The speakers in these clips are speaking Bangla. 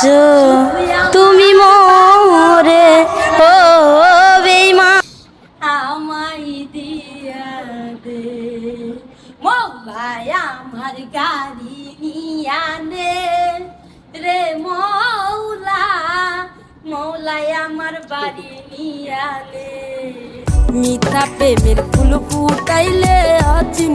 ভালোবাসো তুমি মোরে ও বেইমা আমাই দিয়া দে মৌলাই আমার গাড়ি নিয়া নে রে মৌলা মৌলাই আমার বাড়ি নিয়া নে মিথ্যা প্রেমের ফুল ফুটাইলে অচিন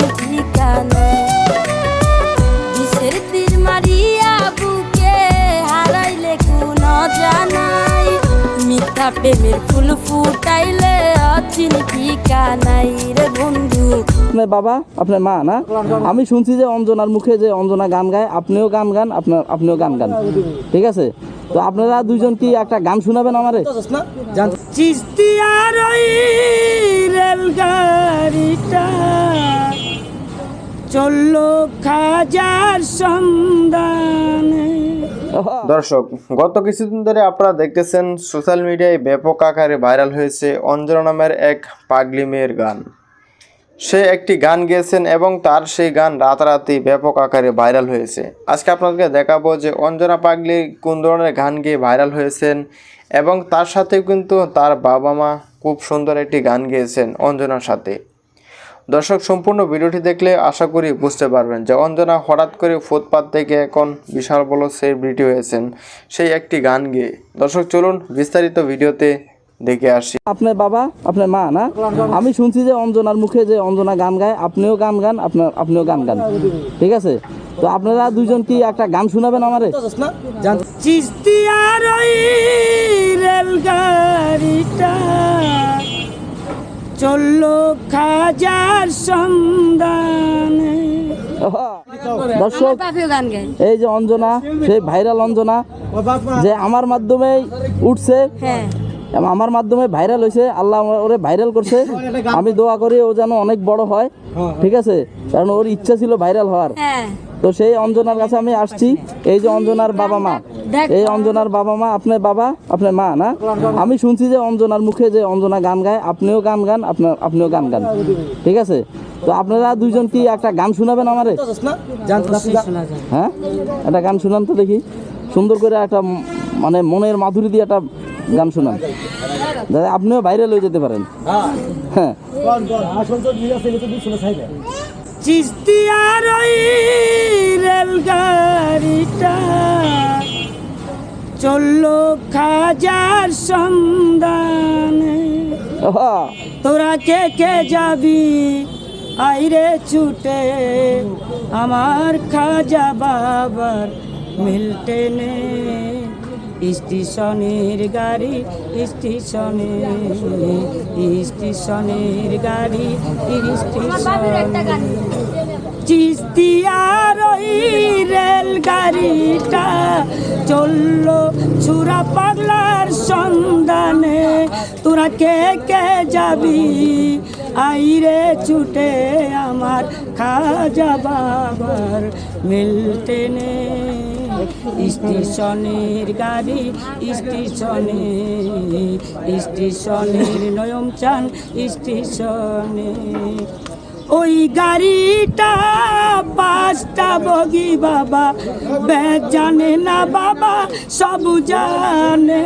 মিথ্যা প্রেমের ফুল ফুটাইলে অচিন ঠিকানাই রে বন্ধু? আপনার বাবা আপনার মা না? আমি শুনছি যে অঞ্জনার মুখে যে অঞ্জনা গান গায় আপনিও গান গান আপনার আপনিও গান গান। ঠিক আছে? তো আপনারা দুইজন কি একটা গান শোনাবেন আমারে? চিস্তিয়ার ওই রেলগাড়িটা। দর্শক, গত কিছুদিন ধরে আপনারা দেখতেছেন সোশ্যাল মিডিয়ায় ব্যাপক আকারে ভাইরাল হয়েছে অঞ্জনা নামের এক পাগলি মেয়ের গান। সে একটি গান গেয়েছেন এবং তার সেই গান রাতারাতি ব্যাপক আকারে ভাইরাল হয়েছে। আজকে আপনাদেরকে দেখাবো যে অঞ্জনা পাগলি কোন ধরনের গান গেয়ে ভাইরাল হয়েছেন এবং তার সাথে কিন্তু তার বাবা মা খুব সুন্দর একটি গান গেয়েছেন অঞ্জনার সাথে। দর্শক সম্পূর্ণ ভিডিওটি দেখলে আশা করি বুঝতে পারবেন যে অঞ্জনা হঠাৎ করে ফুটপাত থেকে এখন বিশাল বড় সেলিব্রিটি হয়েছেন। সেই একটি গান গেয়ে। দর্শক চলুন বিস্তারিত ভিডিওতে দেখে আসি। আপনার বাবা আপনার মা না? আমি শুনছি যে অঞ্জনার মুখে যে অঞ্জনা গান গায় আপনিও গান গান আপনার আপনিও গান গান। ঠিক আছে? তো আপনারা দুইজন কি একটা গান শোনাবেন আমারে? রেলগাড়িটা। চলল খাজার সন্ধানে। দর্শক এই যে অঞ্জনা সেই ভাইরাল অঞ্জনা যে আমার মাধ্যমেই উঠছে হ্যাঁ। আমার মাধ্যমে ভাইরাল হয়েছে আল্লাহ ওরে ভাইরাল করছে। আমি দোয়া করি ও যেন অনেক বড় হয় ঠিক আছে? কারণ ওর ইচ্ছা ছিল ভাইরাল হওয়ার। হ্যাঁ। তো সেই অঞ্জনার কাছে আমি আসছি এই যে অঞ্জনার বাবা মা। এই অঞ্জনার বাবা মা আপনার বাবা আপনার মা না? আমি শুনছি যে অঞ্জনার মুখে যে অঞ্জনা গান গায় আপনিও গান গান আপনার আপনিও গান গান। ঠিক আছে? তো আপনারা দুইজন কি একটা গান শোনাবেন আমারে? হ্যাঁ? একটা গান শুনান তো দেখি। সুন্দর করে একটা মানে মনের মাধুরী দিয়ে একটা গান শোনান। যাতে আপনিও বাইরে হয়ে যেতে পারেন। হ্যাঁ। চিস্তিয়ার ওই রেলগাড়িটা। চলল খাজার সন্ধানে। তোরা কে কে যাবি? আইরে ছুটে। আমার খাজা বাবার মিলটেনে স্টেশনের গাড়ি স্টেশনে স্টেশনের গাড়ি। স্টেশনে। চিস্তিয়ার ওই রেলগাড়িটা চলল চূড়া পাগলার সন্ধানে। তোরা কে কে যাবি? আইরে ছুটে আমার খাজা বাবার মিলটেনে স্টেশনের গাড়ি, স্টেশনে, স্টেশনের নয়ম চান স্টেশনে। ওই গাড়িটা পাঁচটা বগি বাবা ব্যাগ জানে না বাবা, সব জানে।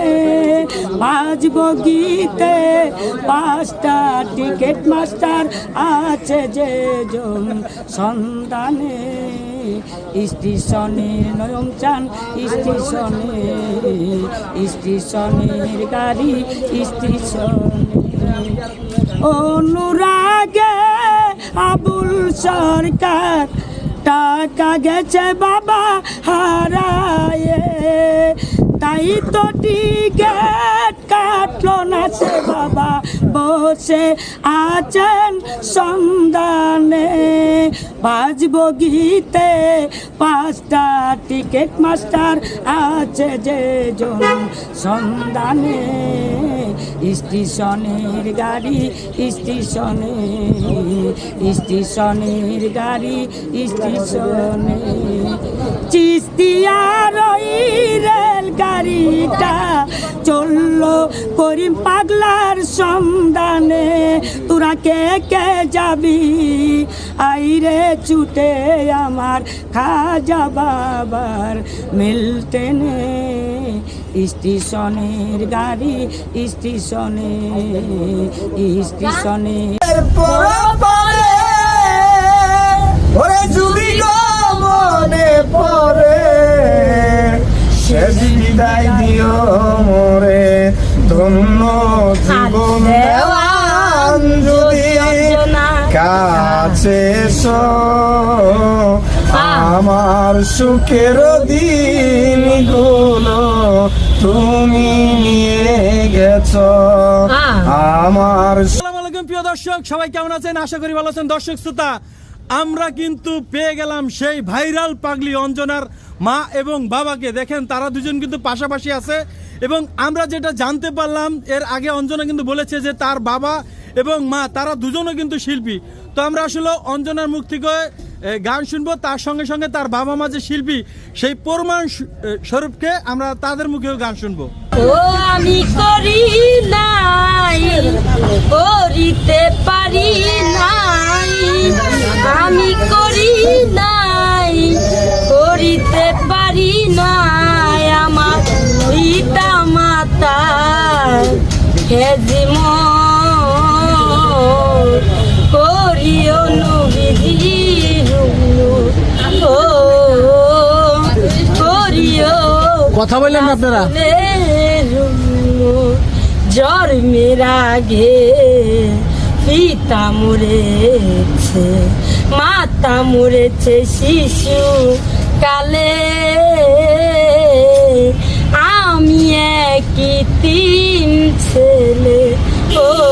পাঁচ বগিতে পাঁচটা টিকিট মাস্টার আছে যে জন সন্তানে স্টেশনের নয়ম চান স্টেশনে স্টেশনের গাড়ি স্টেশনে অনুরাগে আবুল সরকার, টাকা গেছে বাবা হারায়ে। তাই তো টিকেট কাটলো না সে বাবা, বসে আছেন সন্ধানে। বাজব গীতে পাঁচটা টিকিট মাস্টার আছে যে জন। সন্ধানে, স্টেশনের গাড়ি, স্টেশনে, স্টেশনের গাড়ি, স্টেশনে। চিস্তিয়ার রেল গাড়িটা চলল করিম পাগলার সন্ধানে। তোরা কে কে যাবি? আইরে ছুটে আমার খাজা বাবার মিলতে নে। স্টেশনের গাড়ি স্টেশনে স্টেশনে। ওরে মনে পড়ে শেষ বিদায় দিও মোরে। ধন্য জীবন দেওয়ান যদি কাছে আমার সুখের দিনগুলো তুমি নিয়ে গেছ। আমার আসসালামু আলাইকুম প্রিয় দর্শক সবাই কেমন আছেন? আশা করি ভালো আছেন। দর্শক শ্রোতা আমরা কিন্তু পেয়ে গেলাম সেই ভাইরাল পাগলি অঞ্জনার মা এবং বাবাকে। দেখেন তারা দুজন কিন্তু পাশাপাশি আছে এবং আমরা যেটা জানতে পারলাম এর আগে অঞ্জনা কিন্তু বলেছে যে তার বাবা এবং মা, তারা দুজনও কিন্তু শিল্পী। তো আমরা আসলে অঞ্জনার মুখ থেকে গান শুনব, তার সঙ্গে সঙ্গে তার বাবা মা যে শিল্পী, সেই প্রমাণ স্বরূপকে আমরা তাদের মুখেও গান শুনব। ও, আমি করি নাই, করিতে পারি নাই, আমি করি নাই, করিতে পারি নাই। কথা বললেন আপনারা? জন্মের আগে পিতা মরেছে, মাতা মরেছে, শিশু কালে। আমি একই তিন ছেলে, ও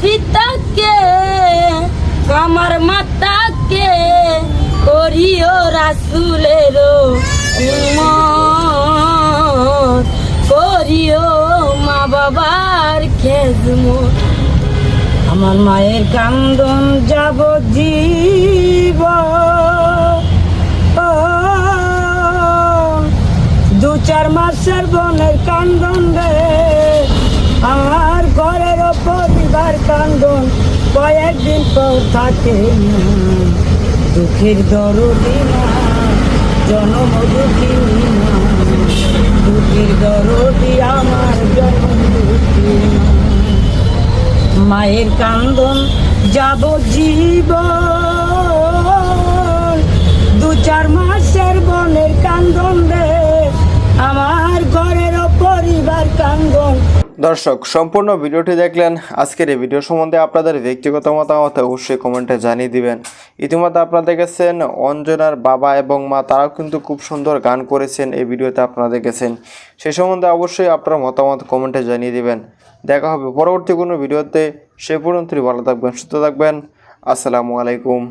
পিতাকে, আমার মাতাকে করিও রাসুলের করিও মা বাবার খেজমত। আমার মায়ের কান্দন যাব জীব। দু চার মাসের বনের কান্দন রে, আমার ঘরের পরিবার কান্দন কয়েকদিন পর থাকে। দুঃখের দরদি জনম দুঃখী দুঃখের দরদি আমার জনম দুঃখী মায়ের কান্দন যাব জীবন দর্শক, সম্পূর্ণ ভিডিওটি দেখলেন। আজকের এই ভিডিও সম্বন্ধে আপনাদের ব্যক্তিগত মতামত অবশ্যই কমেন্টে জানিয়ে দিবেন। ইতিমধ্যে আপনারা দেখেছেন, অঞ্জনার বাবা এবং মা, তারাও কিন্তু খুব সুন্দর গান করেছেন এই ভিডিওতে আপনারা দেখেছেন। সে সম্বন্ধে অবশ্যই আপনার মতামত কমেন্টে জানিয়ে দিবেন। দেখা হবে পরবর্তী কোনো ভিডিওতে। সে পর্যন্ত ভালো থাকবেন, সুস্থ থাকবেন। আসসালামু আলাইকুম।